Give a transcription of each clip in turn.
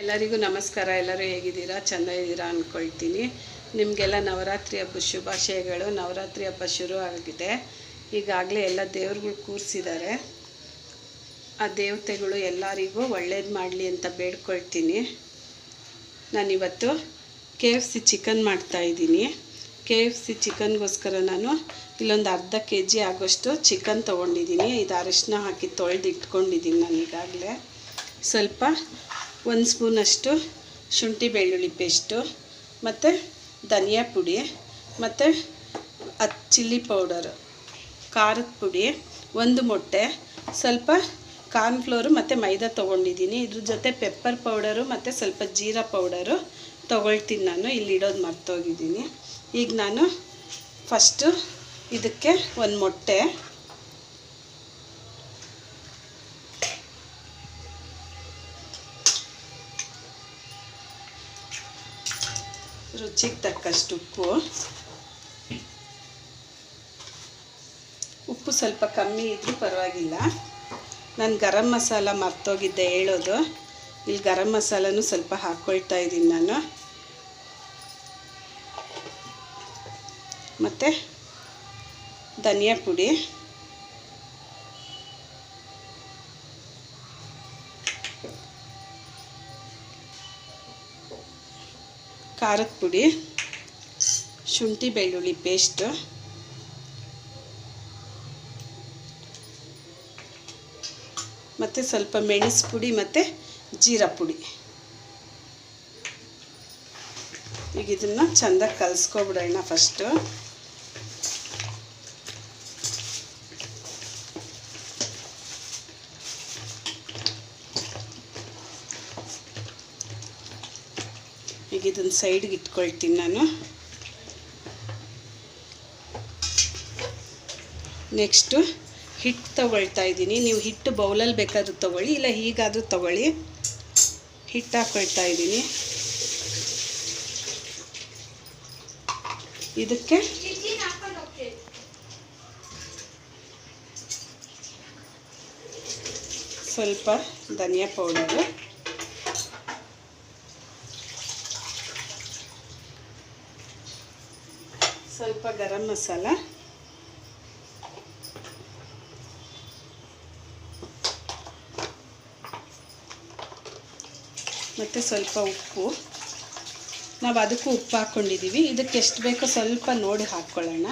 ಎಲ್ಲರಿಗೂ ನಮಸ್ಕಾರ, ಎಲ್ಲರೂ ಹೇಗಿದ್ದೀರಾ? ಚೆನ್ನಾಗಿದ್ದೀರಾ ಅಂದ್ಕೊಳ್ತೀನಿ ನಿಮಗೆಲ್ಲ ನವರಾತ್ರಿ ಹಬ್ಬ ಶುಭಾಶಯಗಳು. ನವರಾತ್ರಿ ಹಬ್ಬ ಶುರು ಆಗಿದೆ. ಈಗಾಗಲೇ ಎಲ್ಲ ದೇವ್ರುಗಳು ಕೂರಿಸಿದ್ದಾರೆ. ಆ ದೇವತೆಗಳು ಎಲ್ಲರಿಗೂ ಒಳ್ಳೇದು ಮಾಡಲಿ ಅಂತ ಬೇಡ್ಕೊಳ್ತೀನಿ. ನಾನಿವತ್ತು ಕೆ ಎಫ್ ಸಿ ಚಿಕನ್ ಮಾಡ್ತಾಯಿದ್ದೀನಿ ಕೆ ಎಫ್ ಸಿ ಚಿಕನ್ಗೋಸ್ಕರ ನಾನು ಇಲ್ಲೊಂದು ಅರ್ಧ ಕೆ ಜಿ ಆಗೋಷ್ಟು ಚಿಕನ್ ತೊಗೊಂಡಿದ್ದೀನಿ. ಇದು ಅರಿಶಿನ ಹಾಕಿ ತೊಳೆದು ಇಟ್ಕೊಂಡಿದ್ದೀನಿ ನಾನು ಈಗಾಗಲೇ ಸ್ವಲ್ಪ ಒಂದು ಸ್ಪೂನಷ್ಟು ಶುಂಠಿ ಬೆಳ್ಳುಳ್ಳಿ ಪೇಸ್ಟು, ಮತ್ತು ಧನಿಯಾ ಪುಡಿ, ಮತ್ತು ಹತ್ತು ಚಿಲ್ಲಿ ಪೌಡರು, ಖಾರದ ಪುಡಿ, ಒಂದು ಮೊಟ್ಟೆ, ಸ್ವಲ್ಪ ಕಾರ್ನ್ಫ್ಲೋರು ಮತ್ತು ಮೈದಾ ತೊಗೊಂಡಿದ್ದೀನಿ. ಇದ್ರ ಜೊತೆ ಪೆಪ್ಪರ್ ಪೌಡರು ಮತ್ತು ಸ್ವಲ್ಪ ಜೀರಾ ಪೌಡರು ತೊಗೊಳ್ತೀನಿ ನಾನು. ಇಲ್ಲಿ ಇಡೋದು ಮರ್ತೋಗಿದ್ದೀನಿ. ಈಗ ನಾನು ಫಸ್ಟು ಇದಕ್ಕೆ ಒಂದು ಮೊಟ್ಟೆ ರುಚಿಗೆ ತಕ್ಕಷ್ಟು ಉಪ್ಪು ಉಪ್ಪು ಸ್ವಲ್ಪ ಕಮ್ಮಿ ಇದ್ದರೂ ಪರವಾಗಿಲ್ಲ. ನಾನು ಗರಂ ಮಸಾಲ ಮರ್ತೋಗಿದ್ದೆ ಹೇಳೋದು. ಇಲ್ಲಿ ಗರಂ ಮಸಾಲನೂ ಸ್ವಲ್ಪ ಹಾಕ್ಕೊಳ್ತಾ ಇದ್ದೀನಿ ನಾನು. ಮತ್ತು ಧನಿಯಾ ಪುಡಿ. ಖಾರದ ಪುಡಿ, ಶುಂಠಿ ಬೆಳ್ಳುಳ್ಳಿ ಪೇಸ್ಟ್ ಮತ್ತು ಸ್ವಲ್ಪ ಮೆಣಸು ಪುಡಿ ಮತ್ತು ಜೀರಾ ಪುಡಿ. ಈಗ ಇದನ್ನು ಚೆಂದಾಗಿ ಕಲಿಸ್ಕೊಬಿಡೋಣ ಫಸ್ಟು ಈಗ ಇದನ್ನು ಸೈಡ್ಗೆ ಇಟ್ಕೊಳ್ತೀನಿ ನಾನು. ನೆಕ್ಸ್ಟು ಹಿಟ್ಟು ತಗೊಳ್ತಾ ಇದ್ದೀನಿ. ನೀವು ಹಿಟ್ಟು ಬೌಲಲ್ಲಿ ಬೇಕಾದ್ರೂ ತೊಗೊಳ್ಳಿ, ಇಲ್ಲ ಹೀಗಾದರೂ ತೊಗೊಳ್ಳಿ. ಹಿಟ್ಟು ಹಾಕ್ಕೊಳ್ತಾ ಇದ್ದೀನಿ. ಇದಕ್ಕೆ ಸ್ವಲ್ಪ ಧನಿಯಾ ಪೌಡರು ಸ್ವಲ್ಪ ಗರಂ ಮಸಾಲ. ಮತ್ತು ಸ್ವಲ್ಪ ಉಪ್ಪು. ನಾವು ಅದಕ್ಕೂ ಉಪ್ಪು ಹಾಕ್ಕೊಂಡಿದ್ದೀವಿ ಇದಕ್ಕೆ ಎಷ್ಟು ಬೇಕೋ ಸ್ವಲ್ಪ ನೋಡಿ ಹಾಕ್ಕೊಳ್ಳೋಣ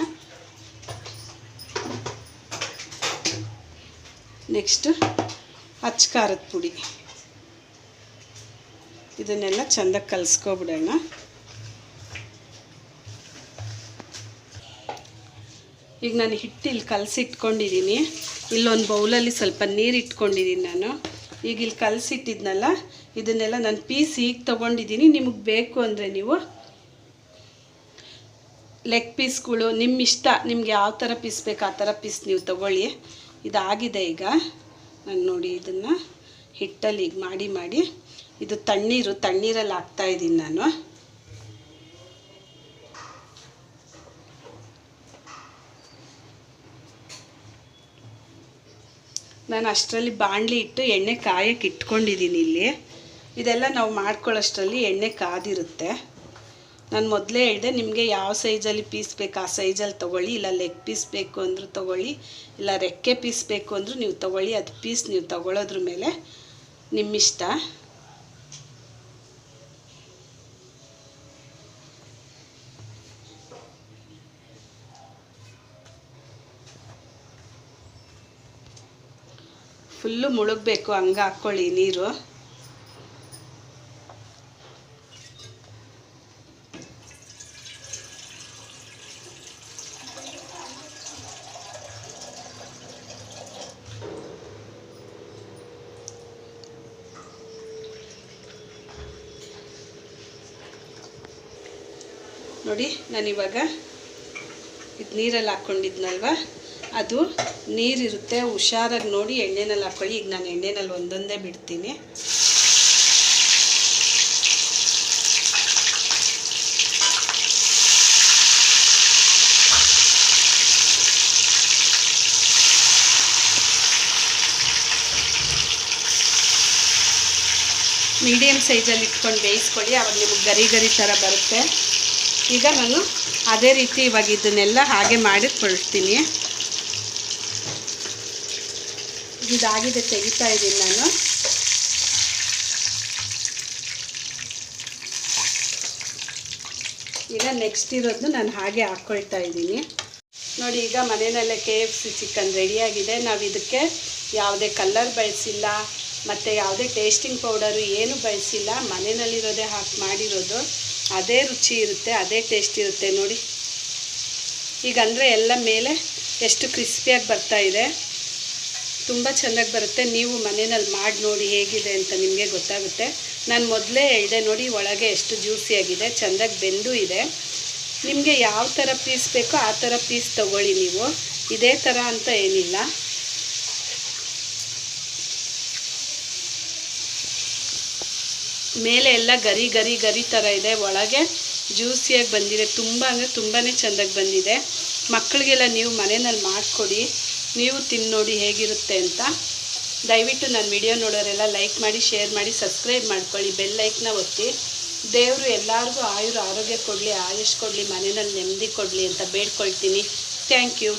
ನೆಕ್ಸ್ಟು ಅಚ್ಚ ಖಾರದ ಪುಡಿ. ಇದನ್ನೆಲ್ಲ ಚೆಂದಾಗಿ ಕಲಿಸ್ಕೊಬಿಡೋಣ. ಈಗ ನಾನು ಹಿಟ್ಟು ಇಲ್ಲಿ ಕಲಸಿಟ್ಕೊಂಡಿದ್ದೀನಿ ಇಲ್ಲೊಂದು ಬೌಲಲ್ಲಿ ಸ್ವಲ್ಪ ನೀರು ಇಟ್ಕೊಂಡಿದ್ದೀನಿ ನಾನು. ಈಗ ಇಲ್ಲಿ ಕಲಸಿಟ್ಟಿದ್ನಲ್ಲ, ಇದನ್ನೆಲ್ಲ ನಾನು ಪೀಸ್ ಈಗ ತೊಗೊಂಡಿದ್ದೀನಿ ನಿಮಗೆ ಬೇಕು ಅಂದರೆ ನೀವು ಲೆಗ್ ಪೀಸ್ಗಳು ನಿಮ್ಮ ಇಷ್ಟ, ನಿಮ್ಗೆ ಯಾವ ಥರ ಪೀಸ್ ಬೇಕು ಆ ಥರ ಪೀಸ್ ನೀವು ತೊಗೊಳ್ಳಿ. ಇದಾಗಿದೆ ಈಗ. ನಾನು ನೋಡಿ ಇದನ್ನು ಹಿಟ್ಟಲ್ಲಿ ಈಗ ಮಾಡಿ ಮಾಡಿ. ಇದು ತಣ್ಣೀರು, ತಣ್ಣೀರಲ್ಲಿ ಹಾಕ್ತಾಯಿದ್ದೀನಿ ನಾನು. ನಾನು ಅಷ್ಟರಲ್ಲಿ ಬಾಣಲಿ ಇಟ್ಟು ಎಣ್ಣೆ ಕಾಯಕ್ಕೆ ಇಟ್ಕೊಂಡಿದ್ದೀನಿ ಇಲ್ಲಿ. ಇದೆಲ್ಲ ನಾವು ಮಾಡ್ಕೊಳ್ಳೋಷ್ಟರಲ್ಲಿ ಎಣ್ಣೆ ಕಾದಿರುತ್ತೆ. ನಾನು ಮೊದಲೇ ಹೇಳಿದೆ, ನಿಮಗೆ ಯಾವ ಸೈಜಲ್ಲಿ ಪೀಸ್ ಬೇಕು ಆ ಸೈಜಲ್ಲಿ ತೊಗೊಳ್ಳಿ, ಇಲ್ಲ ಲೆಗ್ ಪೀಸ್ ಬೇಕು ಅಂದರೂ ತೊಗೊಳ್ಳಿ, ಇಲ್ಲ ರೆಕ್ಕೆ ಪೀಸ್ ಬೇಕು ಅಂದರೂ ನೀವು ತೊಗೊಳ್ಳಿ, ಅದು ಪೀಸ್ ನೀವು ತೊಗೊಳೋದ್ರ ಮೇಲೆ ನಿಮ್ಮಿಷ್ಟ. ಫುಲ್ಲು ಮುಳುಗಬೇಕು ಹಂಗೆ ಹಾಕ್ಕೊಳ್ಳಿ ನೀರು. ನೋಡಿ ನಾನಿವಾಗ ಇದು ನೀರಲ್ಲಿ ಹಾಕ್ಕೊಂಡಿದ್ನಲ್ವ? ಅದು ನೀರಿರುತ್ತೆ, ಹುಷಾರಾಗಿ ನೋಡಿ ಎಣ್ಣೆನಲ್ಲಿ ಹಾಕ್ಕೊಳ್ಳಿ ಈಗ ನಾನು ಎಣ್ಣೆನಲ್ಲಿ ಒಂದೊಂದೇ ಬಿಡ್ತೀನಿ. ಮೀಡಿಯಮ್ ಸೈಜಲ್ಲಿ ಇಟ್ಕೊಂಡು ಬೇಯಿಸ್ಕೊಳ್ಳಿ. ಅವಾಗ ನಿಮಗೆ ಗರಿ ಗರಿ ಥರ ಬರುತ್ತೆ. ಈಗ ನಾನು ಅದೇ ರೀತಿ ಇವಾಗ ಇದನ್ನೆಲ್ಲ ಹಾಗೆ ಮಾಡಿಕೊಳ್ತೀನಿ ಇದಾಗಿದೆ ತೆಗಿತಾ ಇದ್ದೀನಿ ನಾನು. ಈಗ ನೆಕ್ಸ್ಟ್ ಇರೋದು ನಾನು ಹಾಗೆ ಹಾಕ್ಕೊಳ್ತಾ ಇದ್ದೀನಿ. ನೋಡಿ, ಈಗ ಮನೆಯಲ್ಲೇ ಕೆ ಎಫ್ ಸಿ ಚಿಕನ್ ರೆಡಿಯಾಗಿದೆ ನಾವು ಇದಕ್ಕೆ ಯಾವುದೇ ಕಲ್ಲರ್ ಬಳಸಿಲ್ಲ, ಮತ್ತು ಯಾವುದೇ ಟೇಸ್ಟಿಂಗ್ ಪೌಡರು ಏನು ಬಳಸಿಲ್ಲ, ಮನೆಯಲ್ಲಿರೋದೇ ಹಾಕಿ ಮಾಡಿರೋದು. ಅದೇ ರುಚಿ ಇರುತ್ತೆ, ಅದೇ ಟೇಸ್ಟ್ ಇರುತ್ತೆ ನೋಡಿ. ಈಗ ಅಂದರೆ ಎಲ್ಲ ಮೇಲೆ ಎಷ್ಟು ಕ್ರಿಸ್ಪಿಯಾಗಿ ಬರ್ತಾ ಇದೆ. ತುಂಬ ಚೆನ್ನಾಗಿ ಬರುತ್ತೆ. ನೀವು ಮನೆಯಲ್ಲಿ ಮಾಡಿ ನೋಡಿ ಹೇಗಿದೆ ಅಂತ ನಿಮಗೆ ಗೊತ್ತಾಗುತ್ತೆ. ನಾನು ಮೊದಲೇ ಹೇಳಿದೆ ನೋಡಿ ಒಳಗೆ ಎಷ್ಟು ಜ್ಯೂಸಿಯಾಗಿದೆ ಚೆಂದಾಗಿ ಬೆಂದು ಇದೆ. ನಿಮಗೆ ಯಾವ ಥರ ಪೀಸ್ ಬೇಕೋ ಆ ಥರ ಪೀಸ್ ತಗೊಳ್ಳಿ ನೀವು. ಇದೇ ಥರ ಅಂತ ಏನಿಲ್ಲ. ಮೇಲೆ ಎಲ್ಲ ಗರಿ ಗರಿ ಗರಿ ಥರ ಇದೆ. ಒಳಗೆ ಜ್ಯೂಸಿಯಾಗಿ ಬಂದಿದೆ. ತುಂಬ ಅಂದರೆ ತುಂಬಾ ಚೆಂದಾಗಿ ಬಂದಿದೆ. ಮಕ್ಕಳಿಗೆಲ್ಲ ನೀವು ಮನೆಯಲ್ಲಿ ಮಾಡಿಕೊಡಿ. ನೀವು ತಿಂದು ನೋಡಿ ಹೇಗಿರುತ್ತೆ ಅಂತ ದಯವಿಟ್ಟು ನನ್ನ ವಿಡಿಯೋ ನೋಡೋರೆಲ್ಲ ಲೈಕ್ ಮಾಡಿ, ಶೇರ್ ಮಾಡಿ, ಸಬ್ಸ್ಕ್ರೈಬ್ ಮಾಡ್ಕೊಳ್ಳಿ. ಬೆಲ್ ಲೈಕ್ನ ಒತ್ತಿ. ದೇವರು ಎಲ್ಲರಿಗೂ ಆಯುರ ಆರೋಗ್ಯ ಕೊಡಲಿ, ಆಯುಷ್ ಕೊಡಲಿ, ಮನೆಯಲ್ಲಿ ನೆಮ್ಮದಿ ಕೊಡಲಿ ಅಂತ ಬೇಡ್ಕೊಳ್ತೀನಿ. Thank you.